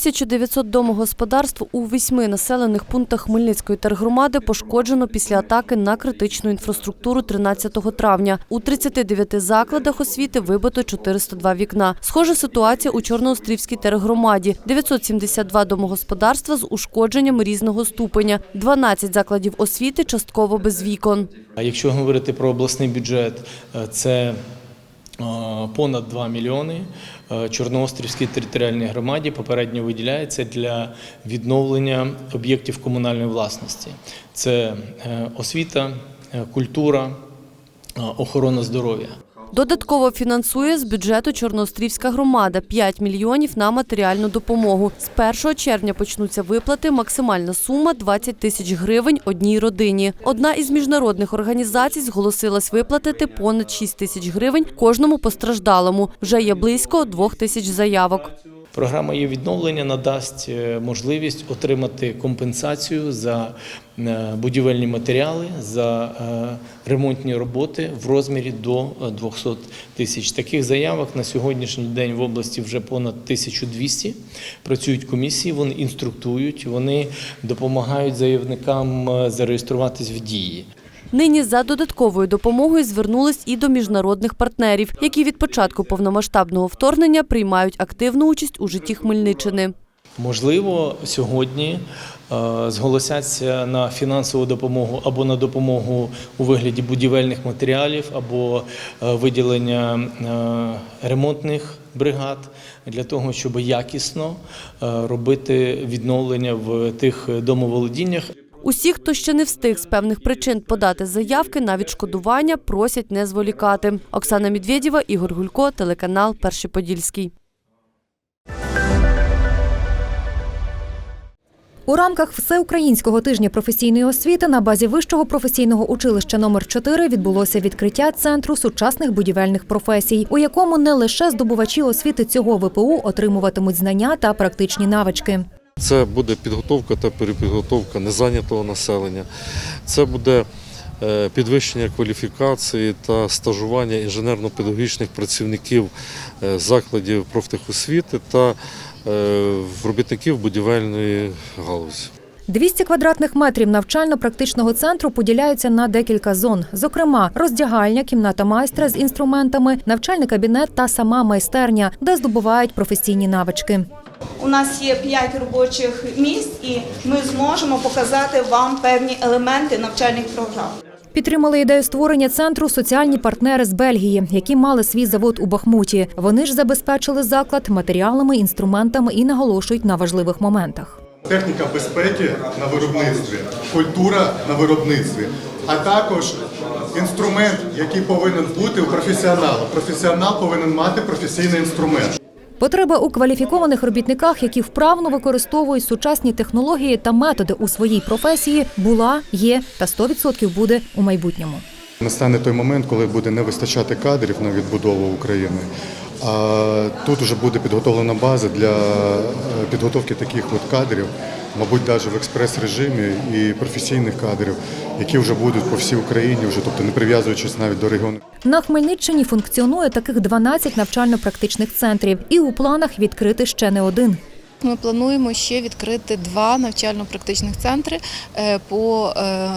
1900 домогосподарств у восьми населених пунктах Хмельницької тергромади пошкоджено після атаки на критичну інфраструктуру 13 травня. У 39 закладах освіти вибито 402 вікна. Схожа ситуація у Чорноострівській тергромаді. 972 домогосподарства з ушкодженням різного ступеня. 12 закладів освіти частково без вікон. Якщо говорити про обласний бюджет, е, це понад 2 мільйони. Е, Чорноострівській територіальній громаді попередньо виділяється для відновлення об'єктів комунальної власності. Це е, освіта, е, культура, охорона здоров'я. Додатково фінансує з бюджету Чорноострівська громада 5 мільйонів на матеріальну допомогу. З 1 червня почнуться виплати. Максимальна сума 20 тисяч гривень одній родині. Одна із міжнародних організацій зголосилась виплатити понад 6 тисяч гривень кожному постраждалому. Вже є близько 2 тисяч заявок. Програма є відновлення надасть е, можливість отримати компенсацію за е, будівельні матеріали, за е, ремонтні роботи в розмірі до е, 200 тисяч. Таких заявок на сьогоднішній день в області вже понад 1200. Працюють комісії, вони інструктують, вони допомагають заявникам зареєструватись в дії. Нині за додатковою допомогою звернулись і до міжнародних партнерів, які від початку повномасштабного вторгнення приймають активну участь у житті Хмельниччини. Можливо, сьогодні е, зголосяться на фінансову допомогу або на допомогу у вигляді будівельних матеріалів, або е, виділення е, ремонтних бригад для того, щоб якісно робити відновлення в тих домоволодіннях. Усі, хто ще не встиг з певних причин подати заявки на відшкодування, просять не зволікати. Оксана Медведєва, Ігор Гулько, телеканал Перший Подільський. У рамках всеукраїнського тижня професійної освіти на базі вищого професійного училища номер 4 відбулося відкриття центру сучасних будівельних професій, у якому не лише здобувачі освіти цього ВПУ отримуватимуть знання та практичні навички. Це буде підготовка та перепідготовка незайнятого населення. Це буде е, підвищення кваліфікації та стажування інженерно-педагогічних працівників е, закладів профтехосвіти та е, робітників будівельної галузі. 200 квадратних метрів навчально-практичного центру поділяються на декілька зон. Зокрема, роздягальня, кімната майстра з інструментами, навчальний кабінет та сама майстерня, де здобувають професійні навички. У нас є 5 робочих місць, і ми зможемо показати вам певні елементи навчальних програм. Підтримали ідею створення центру соціальні партнери з Бельгії, які мали свій завод у Бахмуті. Вони ж забезпечили заклад матеріалами, інструментами і наголошують на важливих моментах. техніка безпеки на виробництві, культура на виробництві, а також інструмент, який повинен бути у професіонала. Професіонал повинен мати професійний інструмент. Потреба у кваліфікованих робітниках, які вправно використовують сучасні технології та методи у своїй професії, була, є та 100% буде у майбутньому. Настане той момент, коли буде не вистачати кадрів на відбудову України. А тут вже буде підготовлена база для е, підготовки таких от кадрів, мабуть, навіть в експрес-режимі і професійних кадрів, які вже будуть по всій Україні, вже тобто не прив'язуючись навіть до регіону. На Хмельниччині функціонує таких 12 навчально-практичних центрів, і у планах відкрити ще не один. Ми плануємо ще відкрити два навчально-практичних центри е, по е,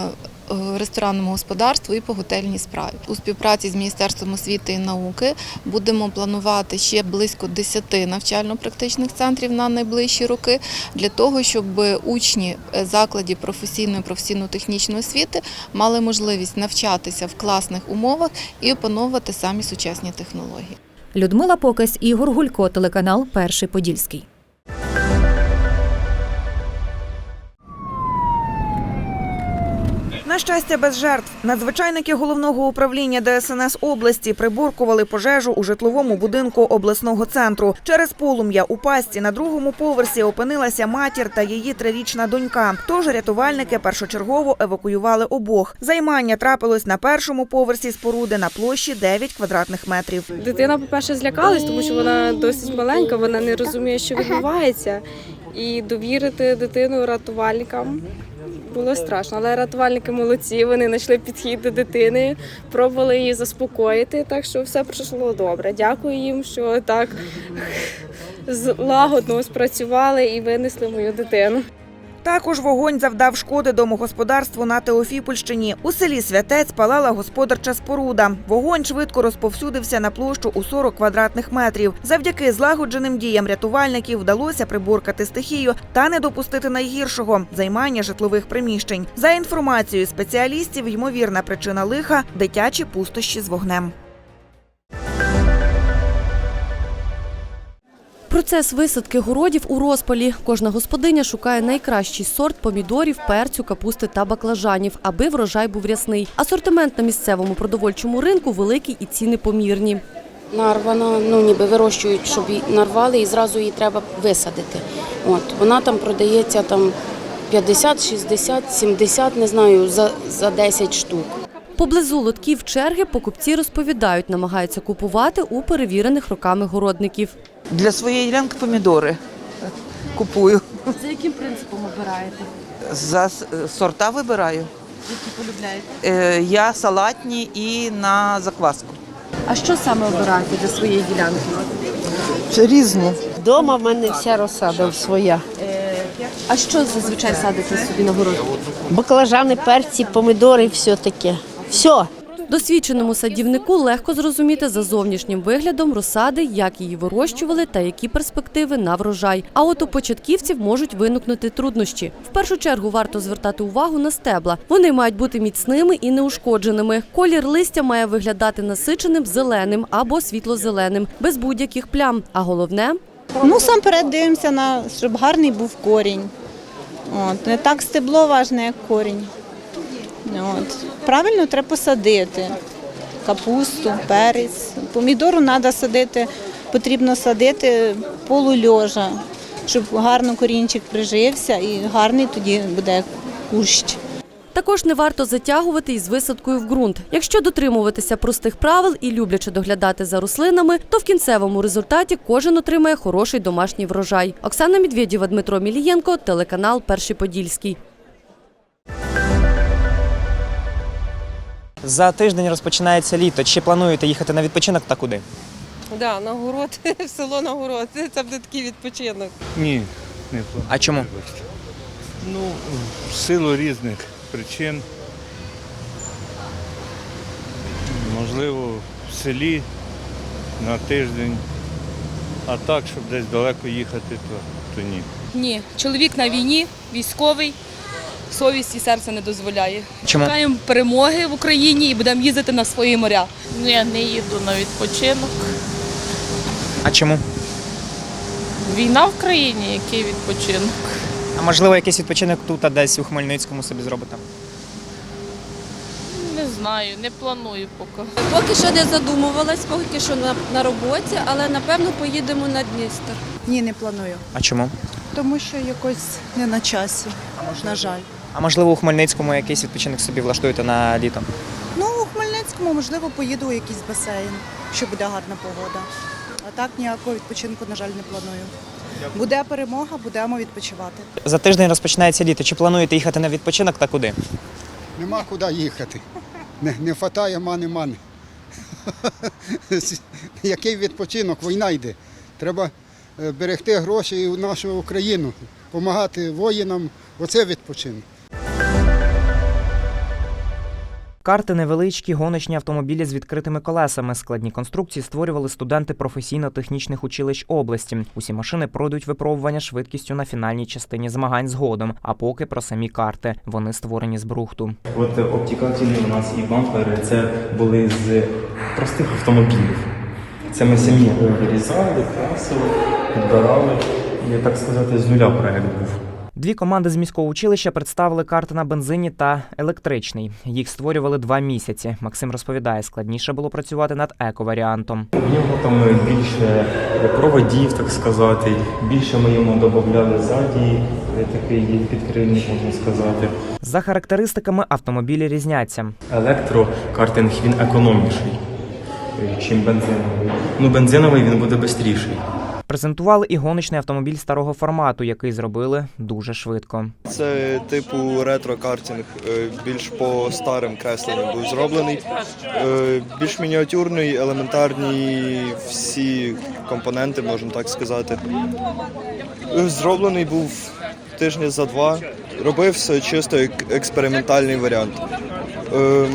ресторанному господарству і по готельній справі. У співпраці з Міністерством освіти і науки будемо планувати ще близько 10 навчально-практичних центрів на найближчі роки для того, щоб учні е, закладів професійної професійно-технічної освіти мали можливість навчатися в класних умовах і опановувати самі сучасні технології. Людмила Покась, Ігор Гулько, телеканал Перший Подільський. На щастя, без жертв надзвичайники головного управління ДСНС області приборкували пожежу у житловому будинку обласного центру. Через полум'я у пастці на другому поверсі опинилася матір та її трирічна донька. Тож рятувальники першочергово евакуювали обох. Займання трапилось на першому поверсі споруди на площі 9 квадратних метрів. Дитина, по-перше, злякалась, тому що вона досить маленька, вона не розуміє, що відбувається. І довірити дитину рятувальникам було страшно. Але рятувальники молодці, вони знайшли підхід до дитини, пробували її заспокоїти, так що все пройшло добре. Дякую їм, що так злагодно спрацювали і винесли мою дитину. Також вогонь завдав шкоди домогосподарству на Теофіпольщині. У селі Святець палала господарча споруда. Вогонь швидко розповсюдився на площу у 40 квадратних метрів. Завдяки злагодженим діям рятувальників вдалося приборкати стихію та не допустити найгіршого займання житлових приміщень. За інформацією спеціалістів, ймовірна причина лиха дитячі пустощі з вогнем. Процес висадки городів у розпалі. Кожна господиня шукає найкращий сорт помідорів, перцю, капусти та баклажанів, аби врожай був рясний. Асортимент на місцевому продовольчому ринку великий і ціни помірні. нарвана, ну ніби вирощують, щоб її нарвали і зразу її треба висадити. От вона там продається там 50, 60, 70, не знаю, за, за 10 штук. Поблизу лотків черги покупці розповідають, намагаються купувати у перевірених роками городників. Для своєї ділянки помідори купую. За яким принципом обираєте? За сорта вибираю. Які полюбляєте? Е, Я салатні і на закваску. А що саме обираєте для своєї ділянки? Різні. Дома в мене вся розсада своя. А що зазвичай садите собі на город? Баклажани, перці, помідори, все таке. Все. Досвідченому садівнику легко зрозуміти за зовнішнім виглядом розсади, як її вирощували та які перспективи на врожай. А от у початківців можуть виникнути труднощі. В першу чергу варто звертати увагу на стебла. Вони мають бути міцними і неушкодженими. Колір листя має виглядати насиченим зеленим або світло-зеленим, без будь-яких плям. А головне Ну, сам дивимося на щоб гарний був корінь. От, не так стебло важне, як корінь. От. Правильно треба посадити капусту, перець. Помідору треба садити, потрібно садити полульожа, щоб гарно корінчик прижився і гарний тоді буде кущ. Також не варто затягувати із висадкою в ґрунт. Якщо дотримуватися простих правил і любляче доглядати за рослинами, то в кінцевому результаті кожен отримає хороший домашній врожай. Оксана Медведєва, Дмитро Мілієнко, телеканал Перший Подільський. За тиждень розпочинається літо. Чи плануєте їхати на відпочинок та куди? Да, на город, в село на город. Це буде такий відпочинок. Ні, не планую. А чому? вибачте. Ну, в силу різних причин. Можливо, в селі на тиждень, а так, щоб десь далеко їхати, то, то ні. Ні, чоловік на війні, військовий, совість і серце не дозволяє. Чому? Чекаємо перемоги в Україні і будемо їздити на свої моря. Ну, я не їду на відпочинок. А чому? Війна в країні, який відпочинок. А можливо, якийсь відпочинок тут, а десь у Хмельницькому собі зробите? Не знаю, не планую поки. Поки що не задумувалась, поки що на, на роботі, але напевно поїдемо на Дністер. Ні, не планую, А чому? тому що якось не на часі, на жаль. А можливо, у Хмельницькому якийсь відпочинок собі влаштуєте на літо? Ну, у Хмельницькому, можливо, поїду у якийсь басейн, що буде гарна погода. А так ніякого відпочинку, на жаль, не планую. Буде перемога, будемо відпочивати. За тиждень розпочинається літо. Чи плануєте їхати на відпочинок та куди? Нема куди їхати. Не, не вистачає мани-мани. Який відпочинок? Війна йде. Треба е, берегти гроші в нашу Україну, допомагати воїнам. Оце відпочинок. Карти невеличкі, гоночні автомобілі з відкритими колесами. Складні конструкції створювали студенти професійно-технічних училищ області. Усі машини пройдуть випробування швидкістю на фінальній частині змагань згодом. А поки про самі карти. Вони створені з брухту. От обтікателі у нас і бампери це були з простих автомобілів. Це ми самі вирізали, красили, підбирали. І, так сказати, з нуля проект був. Дві команди з міського училища представили карти на бензині та електричний. Їх створювали два місяці. Максим розповідає, складніше було працювати над еко-варіантом. В нього там більше проводів, так сказати, більше ми йому додавали ззаді, такий підкрильник, можна сказати. За характеристиками автомобілі різняться. Електрокартинг він економніший, чим бензиновий. Ну, бензиновий він буде швидший. Презентували і гоночний автомобіль старого формату, який зробили дуже швидко. Це типу ретро-картинг, е, більш по старим кресленням був зроблений. Е, Більш мініатюрний, елементарні всі компоненти, можна так сказати. Е, Зроблений був тижні за два. Робився чисто як експериментальний варіант.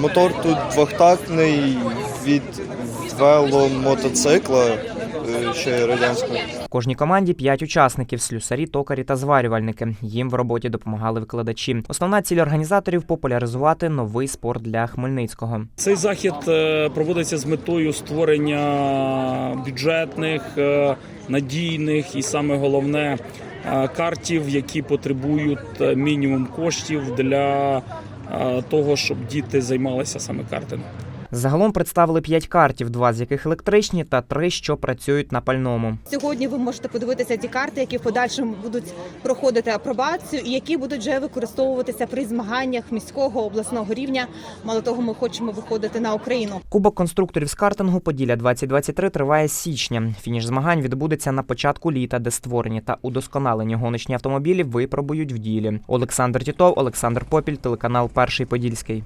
Мотор тут двохтактний від веломотоцикла, ще радянського. В кожній команді п'ять учасників слюсарі, токарі та зварювальники. Їм в роботі допомагали викладачі. Основна ціль організаторів популяризувати новий спорт для Хмельницького. Цей захід е, проводиться з метою створення бюджетних, е, надійних і саме головне е, картів, які потребують мінімум коштів для того, щоб діти займалися саме картингом. Загалом представили п'ять картів, два з яких електричні та три, що працюють на пальному. Сьогодні ви можете подивитися ті карти, які в подальшому будуть проходити апробацію, і які будуть вже використовуватися при змаганнях міського обласного рівня. Мало того, ми хочемо виходити на Україну. Кубок конструкторів з картингу Поділля 2023 триває з січня. Фініш змагань відбудеться на початку літа, де створені та удосконалені гоночні автомобілі випробують в ділі. Олександр Тітов, Олександр Попіль, телеканал Перший Подільський.